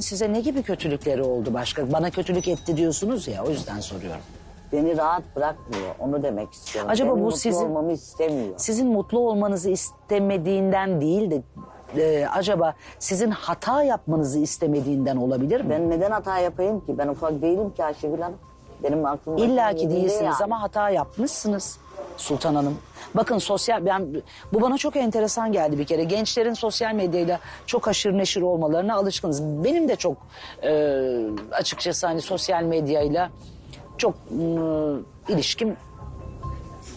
Size ne gibi kötülükleri oldu başka? Bana kötülük etti diyorsunuz ya o yüzden soruyorum. Beni rahat bırakmıyor. Onu demek istiyorum. Acaba Benim bu mutlu sizin- olmamı istemiyor. Sizin mutlu olmanızı istemediğinden değil de e, acaba sizin hata yapmanızı istemediğinden olabilir mi? Ben neden hata yapayım ki? Ben ufak değilim ki Ayşegül Hanım. Benim aklım İlla ki yerinde değilsiniz yani. ama hata yapmışsınız Sultan Hanım. Bakın sosyal ben bu bana çok enteresan geldi bir kere. Gençlerin sosyal medyayla çok aşırı neşir olmalarına alışkınız. Benim de çok e, açıkçası hani sosyal medyayla çok e, ilişkim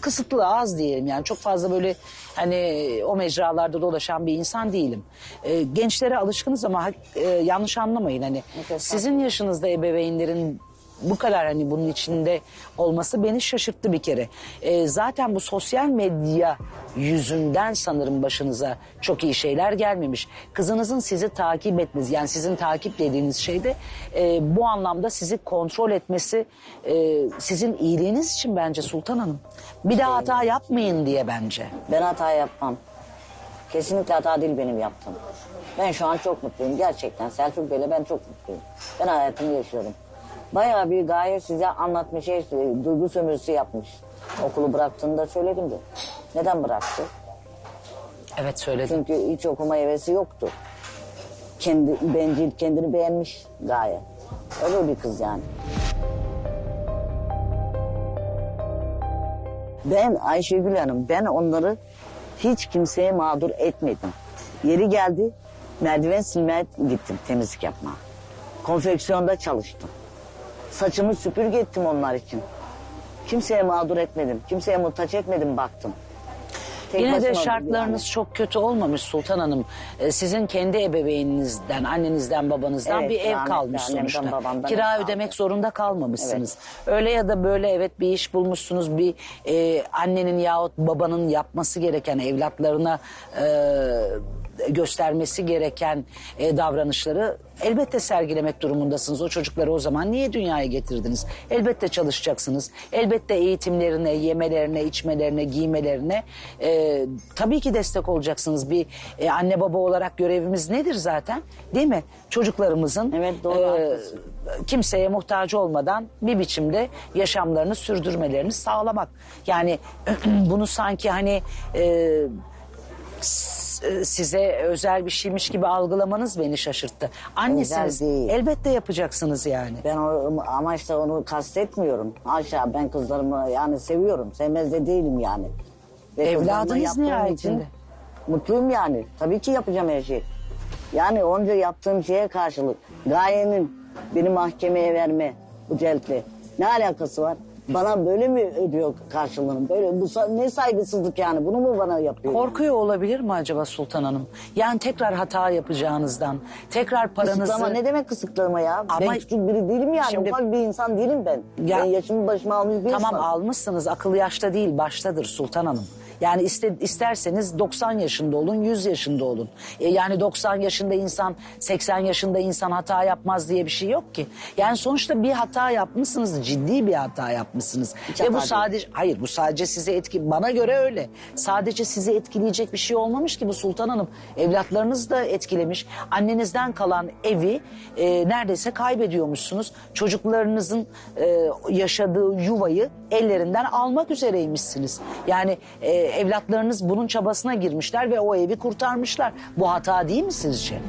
kısıtlı az diyelim yani çok fazla böyle hani o mecralarda dolaşan bir insan değilim. Ee, gençlere alışkınız ama e, yanlış anlamayın hani sizin yaşınızda ebeveynlerin bu kadar hani bunun içinde olması beni şaşırttı bir kere. Ee, zaten bu sosyal medya yüzünden sanırım başınıza çok iyi şeyler gelmemiş. Kızınızın sizi takip etmesi yani sizin takiplediğiniz şeyde e, bu anlamda sizi kontrol etmesi e, sizin iyiliğiniz için bence Sultan Hanım. Bir daha hata yapmayın diye bence. Ben hata yapmam. Kesinlikle hata değil benim yaptığım. Ben şu an çok mutluyum gerçekten. Selçuk Bey'le ben çok mutluyum. Ben hayatımı yaşıyorum. Bayağı bir gaye size anlatmış şey, duygu sömürüsü yapmış. Okulu bıraktığını da söyledim de. Neden bıraktı? Evet söyledim. Çünkü hiç okuma hevesi yoktu. Kendi bencil, kendini beğenmiş gaye. Öyle bir kız yani. Ben Ayşegül Hanım, ben onları hiç kimseye mağdur etmedim. Yeri geldi, merdiven silmeye gittim temizlik yapmaya. Konfeksiyonda çalıştım. Saçımı süpürge ettim onlar için. Kimseye mağdur etmedim, kimseye muhtaç etmedim baktım. Tek Yine de başıma şartlarınız yani. çok kötü olmamış Sultan Hanım. Ee, sizin kendi ebeveyninizden, annenizden, babanızdan Evet, bir ev rahmetli kalmış annemden, sonuçta. babamdan Kira ev kaldı. ödemek zorunda kalmamışsınız. Öyle ya da böyle evet bir iş bulmuşsunuz. Bir e, annenin yahut babanın yapması gereken evlatlarına e, göstermesi gereken e, davranışları elbette sergilemek durumundasınız. O çocukları o zaman niye dünyaya getirdiniz? Elbette çalışacaksınız. Elbette eğitimlerine, yemelerine, içmelerine, giymelerine e, tabii ki destek olacaksınız. Bir e, anne baba olarak görevimiz nedir zaten? Değil mi? Çocuklarımızın Evet, doğru, haklısın. kimseye muhtaç olmadan bir biçimde yaşamlarını sürdürmelerini sağlamak. Yani bunu sanki hani e, e, size özel bir şeymiş gibi algılamanız beni şaşırttı. Annesiniz. Özel değil. Elbette yapacaksınız yani. Ben o amaçla onu kastetmiyorum. Aşağı ben kızlarımı yani seviyorum. Sevmez de değilim yani. Ve Evladınız kızlarıma yaptığım nihayetinde. için Mutluyum yani. Tabii ki yapacağım her şeyi. Yani onca yaptığım şeye karşılık gayenin beni mahkemeye verme bu celtle ne alakası var? Bana böyle mi ödüyor karşılığını? Böyle bu sa- ne saygısızlık yani? Bunu mu bana yapıyor? Korkuyor olabilir mi acaba Sultan Hanım? Yani tekrar hata yapacağınızdan, tekrar paranızı... Kısıtlama ne demek kısıtlama ya? Ama- ben küçük biri değilim yani. Şimdi- Ufak bir insan değilim ben. Ya- ben yaşımı başıma almış bir Tamam insan. almışsınız akıl yaşta değil baştadır Sultan Hanım. Yani iste, isterseniz 90 yaşında olun 100 yaşında olun. E, yani 90 yaşında insan 80 yaşında insan hata yapmaz diye bir şey yok ki. Yani sonuçta bir hata yapmışsınız ciddi bir hata yapmışsınız. Hiç Ve bu değil. sadece hayır bu sadece sizi etki bana göre öyle. Sadece sizi etkileyecek bir şey olmamış ki bu Sultan Hanım. Evlatlarınız da etkilemiş. Annenizden kalan evi e, neredeyse kaybediyormuşsunuz. Çocuklarınızın e, yaşadığı yuvayı ellerinden almak üzereymişsiniz. Yani e, evlatlarınız bunun çabasına girmişler ve o evi kurtarmışlar. Bu hata değil mi sizce?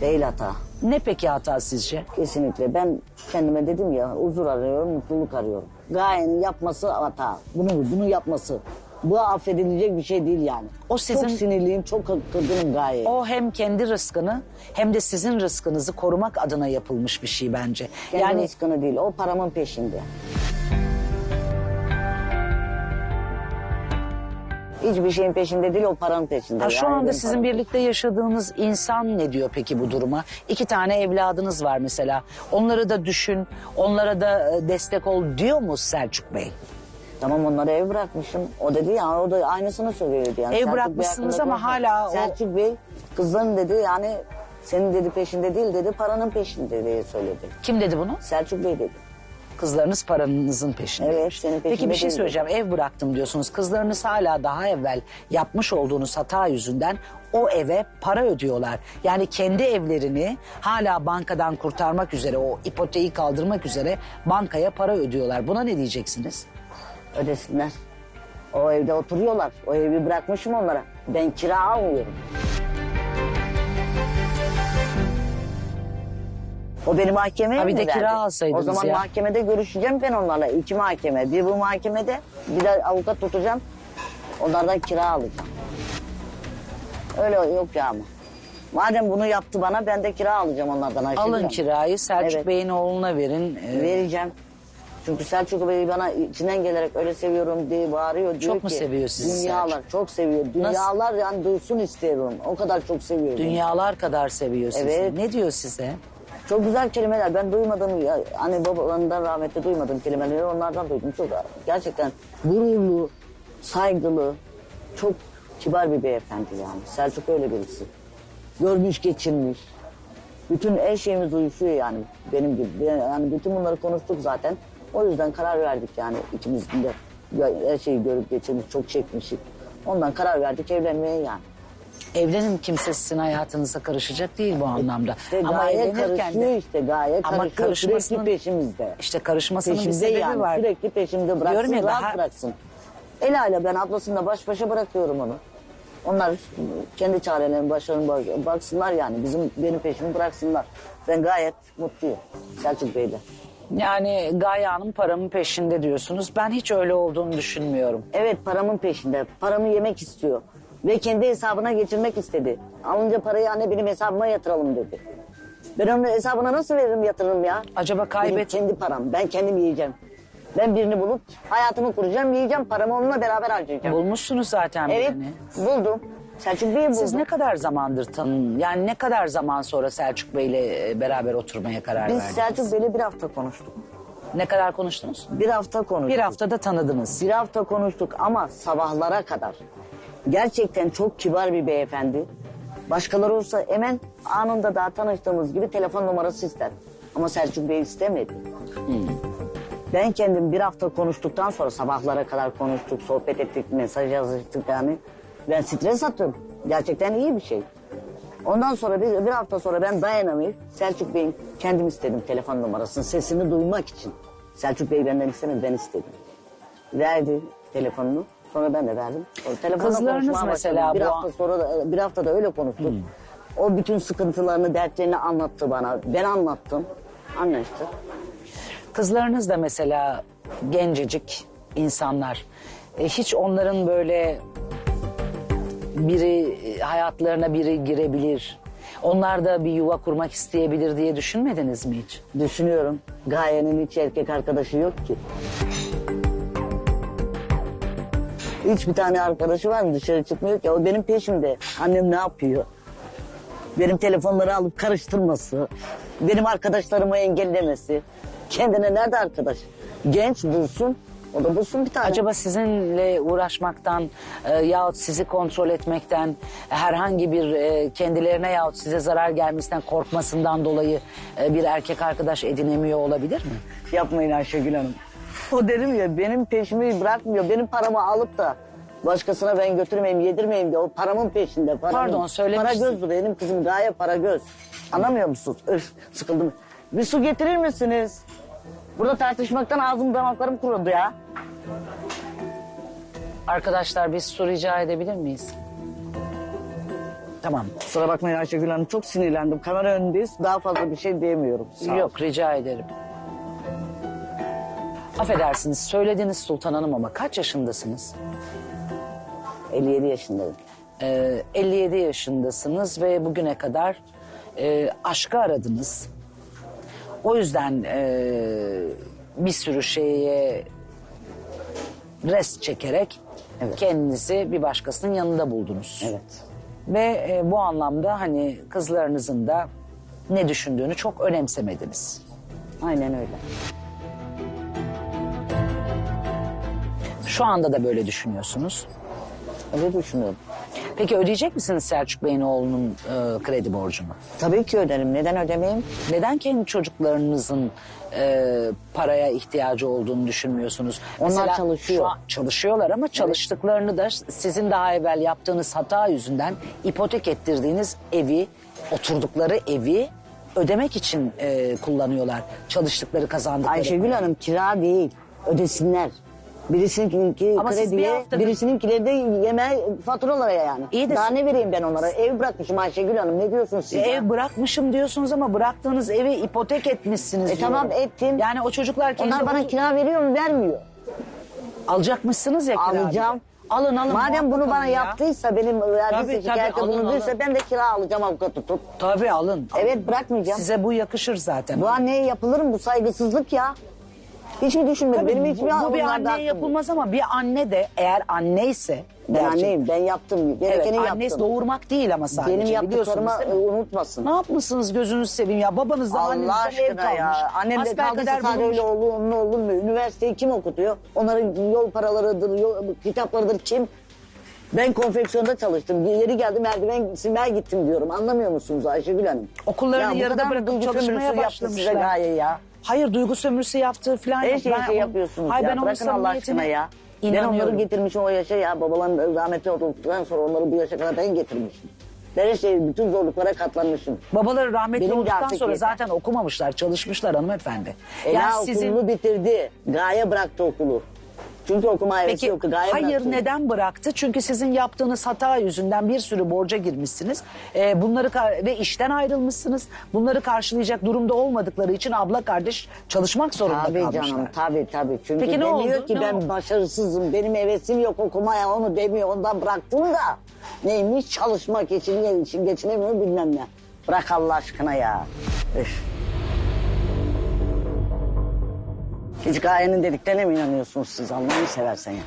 Değil hata. Ne peki hata sizce? Kesinlikle. Ben kendime dedim ya huzur arıyorum, mutluluk arıyorum. Gayenin yapması hata. Bunu bunu yapması. Bu affedilecek bir şey değil yani. O sizin- Çok sinirliyim, çok kırgınım gayet. O hem kendi rızkını hem de sizin rızkınızı korumak adına yapılmış bir şey bence. Kendi yani rızkını değil, o paramın peşinde. Hiçbir şeyin peşinde değil, o paranın peşinde. Ha, şu Yani anda sizin birlikte yaşadığınız insan ne diyor peki bu duruma? İki tane evladınız var mesela. Onları da düşün, onlara da e, destek ol diyor mu Selçuk Bey? Tamam onları ev bırakmışım. O dedi ya, o da aynısını söylüyordu yani. Ev Selçuk bırakmışsınız ama konuşma. hala o- Selçuk Bey kızların dedi yani senin dedi peşinde değil dedi, paranın peşinde diye söyledi. Kim dedi bunu? Selçuk Bey dedi. Kızlarınız paranızın peşinde. Evet, senin Peki peşinde bir şey değiller. söyleyeceğim. Ev bıraktım diyorsunuz. Kızlarınız hala daha evvel yapmış olduğunuz hata yüzünden o eve para ödüyorlar. Yani kendi evlerini hala bankadan kurtarmak üzere, o ipoteği kaldırmak üzere bankaya para ödüyorlar. Buna ne diyeceksiniz? Ödesinler. O evde oturuyorlar. O evi bırakmışım onlara. Ben kira almıyorum. O beni mahkemeye Ha, bir mi de verdi? kira alsaydınız O zaman ya. mahkemede görüşeceğim ben onlarla. İki mahkeme. Bir bu mahkemede bir de avukat tutacağım. Onlardan kira alacağım. Öyle yok ya ama. Madem bunu yaptı bana ben de kira alacağım onlardan. Ayşegül Alın kirayı Selçuk Evet. Bey'in oğluna verin. Ee, Vereceğim. Çünkü Selçuk Bey bana içinden gelerek öyle seviyorum diye bağırıyor. Diyor Çok mu ki, seviyor sizi Dünyalar çok seviyor. Dünyalar yani duysun istiyorum. O kadar çok seviyorum. Dünyalar kadar seviyor sizi. Evet. Ne diyor size? Çok güzel kelimeler. Ben duymadım. Ya, hani babalarından rahmetli duymadım kelimeleri. Onlardan duydum. Çok gerçekten gururlu, saygılı, çok kibar bir beyefendi yani. Selçuk öyle birisi. Görmüş geçirmiş. Bütün her şeyimiz uyuşuyor yani benim gibi. Yani bütün bunları konuştuk zaten. O yüzden karar verdik yani ikimizin de. Her şeyi görüp geçirmiş, çok çekmişik. Ondan karar verdik evlenmeye yani. Evlenin kimse sizin hayatınıza karışacak değil bu anlamda. İşte Ama gaye evlenirken karışıyor de işte gaye Ama karışıyor sürekli peşimizde. işte karışmasının bir Peşimde sebebi yani var. sürekli peşimde bıraksın Diyorum ya, rahat daha- bıraksın. El ile ben ablasıyla baş başa bırakıyorum onu. Onlar kendi çarelerine başlarına bak- baksınlar yani bizim benim peşimi bıraksınlar. Ben gayet mutluyum Selçuk Bey'le. Yani Gaye Hanım paramın peşinde diyorsunuz. Ben hiç öyle olduğunu düşünmüyorum. Evet paramın peşinde. Paramı yemek istiyor. Ve kendi hesabına geçirmek istedi. Alınca parayı anne benim hesabıma yatıralım dedi. Ben onun hesabına nasıl veririm yatırırım ya? Acaba Benim kaybet kendi param. Ben kendim yiyeceğim. Ben birini bulup hayatımı kuracağım, yiyeceğim. Paramı onunla beraber harcayacağım. bulmuşsunuz zaten evet, birini. buldum. Selçuk Bey'i buldum. Siz ne kadar zamandır tanın? Yani ne kadar zaman sonra Selçuk Bey'le e, beraber oturmaya karar Biz verdiniz? Selçuk Bey'le bir hafta konuştuk. Ne kadar konuştunuz? Bir hafta konuştuk. Bir haftada tanıdınız. Bir hafta konuştuk ama sabahlara kadar. Gerçekten çok kibar bir beyefendi. Başkaları olsa hemen anında daha tanıştığımız gibi telefon numarası ister. Ama Selçuk Bey istemedi. Ben kendim bir hafta konuştuktan sonra sabahlara kadar konuştuk, sohbet ettik, mesaj yazıştık yani. Ben stres attım. Gerçekten iyi bir şey. Ondan sonra bir, bir hafta sonra ben dayanamayıp Selçuk Bey'in kendim istedim telefon numarasını sesini duymak için. Selçuk Bey benden istemedi ben istedim. Verdi telefonunu sonra ben de verdim. O telefonla Kızlarınız konuşmaya mesela bir bu hafta sonra da, bir hafta da öyle konuştuk. O bütün sıkıntılarını, dertlerini anlattı bana. Ben anlattım. Anlaştık. Kızlarınız da mesela gencecik insanlar. E, hiç onların böyle biri e, hayatlarına biri girebilir. Onlar da bir yuva kurmak isteyebilir diye düşünmediniz mi hiç? Düşünüyorum. Gaye'nin hiç erkek arkadaşı yok ki. Hiç bir tane arkadaşı var mı dışarı çıkmıyor ki. O benim peşimde. Annem ne yapıyor? Benim telefonları alıp karıştırması. Benim arkadaşlarımı engellemesi. Kendine nerede arkadaş? Genç bulsun. O da bulsun bir tane. Acaba sizinle uğraşmaktan e, yahut sizi kontrol etmekten herhangi bir e, kendilerine yahut size zarar gelmesinden korkmasından dolayı e, bir erkek arkadaş edinemiyor olabilir mi? Yapmayın Ayşegül Hanım. O derim ya benim peşimi bırakmıyor. Benim paramı alıp da başkasına ben götürmeyeyim, yedirmeyeyim de o paramın peşinde. Paramın. Pardon, söylemiştin. Para göz benim kızım gaye para göz. Anlamıyor musunuz? Öf sıkıldım. Bir su getirir misiniz? Burada tartışmaktan ağzım damaklarım kurudu ya. Arkadaşlar biz su rica edebilir miyiz? Tamam. Kusura bakmayın Ayşegül Hanım çok sinirlendim. Kamera önündeyiz daha fazla bir şey diyemiyorum. Sağ. Yok rica ederim. Affedersiniz söylediniz Sultan Hanım ama kaç yaşındasınız? 57 yaşındayım. Ee, 57 yaşındasınız ve bugüne kadar e, aşkı aradınız. O yüzden e, bir sürü şeye rest çekerek Evet. kendinizi bir başkasının yanında buldunuz. Evet. Ve e, bu anlamda hani kızlarınızın da ne düşündüğünü çok önemsemediniz. Aynen öyle. Şu anda da böyle düşünüyorsunuz. Öyle düşünüyorum. Peki ödeyecek misiniz Selçuk Bey'in oğlunun e, kredi borcunu? Tabii ki öderim. Neden ödemeyeyim? Neden kendi çocuklarınızın e, paraya ihtiyacı olduğunu düşünmüyorsunuz? Onlar çalışıyor. şu an çalışıyorlar ama çalıştıklarını da sizin daha evvel yaptığınız hata yüzünden ipotek ettirdiğiniz evi, oturdukları evi ödemek için e, kullanıyorlar. Çalıştıkları kazandıkları. Ayşegül Hanım kira değil. Ödesinler. Birisininki Ama siz bir krediye, haftadır- birisininkileri de yeme faturalara yani. İyi de Daha ne vereyim ben onlara? Ev bırakmışım Ayşegül Hanım. Ne diyorsunuz siz? E, ya? Ev bırakmışım diyorsunuz ama bıraktığınız evi ipotek etmişsiniz E, tamam, ettim. Yani o çocuklar kendi Onlar bana kira veriyor mu? Vermiyor. alacakmışsınız ya kira. Alacağım. Alın alın. Madem muhakkak bunu bana alın ya. yaptıysa benim verdiyse tabii, şikayette alın, bulunduysa alın. ben de kira alacağım avukat tutup. Tabii alın. Evet bırakmayacağım. Size bu yakışır zaten. Bu anneye yapılır mı bu saygısızlık ya? Hiç mi düşünmedim? Tabii Benim bu, hiçbir bu bir onlarda anneye aklım yok. yapılmaz ama bir anne de eğer anneyse Ben gerçek- anneyim ben yaptım. Gerekeni Evet, annesi yaptım. doğurmak değil ama sadece Benim yaptıklarımı biliyorsunuz değil mi? e, unutmasın. Ne yapmışsınız gözünüzü seveyim ya babanızdan Allah annenizden ev aşkına kalmış. ya. Annem de Hasbelkader kaldıysa sadece bulunmuş. öyle oğlu onun oğlu mu? Üniversiteyi kim okutuyor? Onların yol paralarıdır, yol, kitaplarıdır kim? Ben konfeksiyonda çalıştım. Yeri geldi merdiven silmeye gittim diyorum. Anlamıyor musunuz Ayşegül Hanım? Okullarını bu yarıda kadar bırakıp duygu çalışmaya sömürüsü yaptı başlamışlar. Size gaye ya. Hayır duygu sömürüsü yaptığı falan Her yok. şeyi Ben şey yapıyorsunuz Hayır, ya. ben onun Bırakın Allah aşkına samimiyetine ya. Ben onları inanıyorum. getirmişim o yaşa ya. Babaların rahmetli olduktan sonra onları bu yaşa kadar ben getirmişim. Ben her şey, bütün zorluklara katlanmışım. Babaları rahmetli Benim de olduktan artık sonra yeter. zaten okumamışlar, çalışmışlar hanımefendi. Ela okulunu bitirdi. Gaye bıraktı okulu. Çünkü okuma hevesi Peki yoktu. Gaye hayır bıraktı. neden bıraktı? Çünkü sizin yaptığınız hata yüzünden bir sürü borca girmişsiniz. Ee, bunları ve işten ayrılmışsınız. Bunları karşılayacak durumda olmadıkları için abla kardeş çalışmak zorunda Tabii kalmışlar. canım tabii tabii. Çünkü Peki ne demiyor oldu? ki Ne ben oldu? başarısızım. Benim hevesim yok okumaya onu demiyor. Ondan bıraktım da. Neymiş çalışmak için, yer için geçinemiyor bilmem ne. Bırak Allah aşkına ya. Üf. Hiç Gaye'nin dediklerine mi inanıyorsunuz siz Allah'ını seversen ya?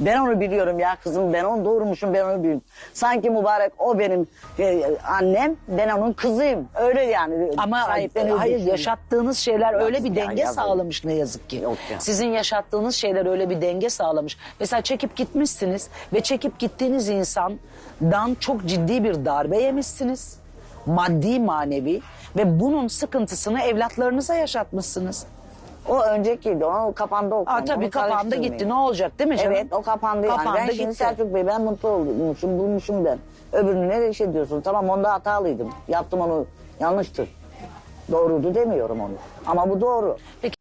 Ben onu biliyorum ya kızım ben onu doğurmuşum ben onu büyüdüm. Sanki mübarek o benim e, annem ben onun kızıyım. Öyle yani. Ama sahipleniyor hayır yaşattığınız şeyler Yok öyle bir ya, denge yazık. sağlamış ne yazık ki. Yok ya. Sizin yaşattığınız şeyler öyle bir denge sağlamış. Mesela çekip gitmişsiniz ve çekip gittiğiniz insandan çok ciddi bir darbe yemişsiniz. Maddi manevi ve bunun sıkıntısını evlatlarınıza yaşatmışsınız. O öncekiydi. O kapandı o. Aa, konu. tabii Onu kapandı gitti ne olacak değil mi canım? Evet o kapandı. yani. Kapandı ben şimdi gitti. Selçuk Bey ben mutlu olmuşum bulmuşum ben. Öbürünü ne iş ediyorsun? Tamam onda hatalıydım. Yaptım onu yanlıştı. Doğruydu demiyorum onu. Ama bu doğru. Peki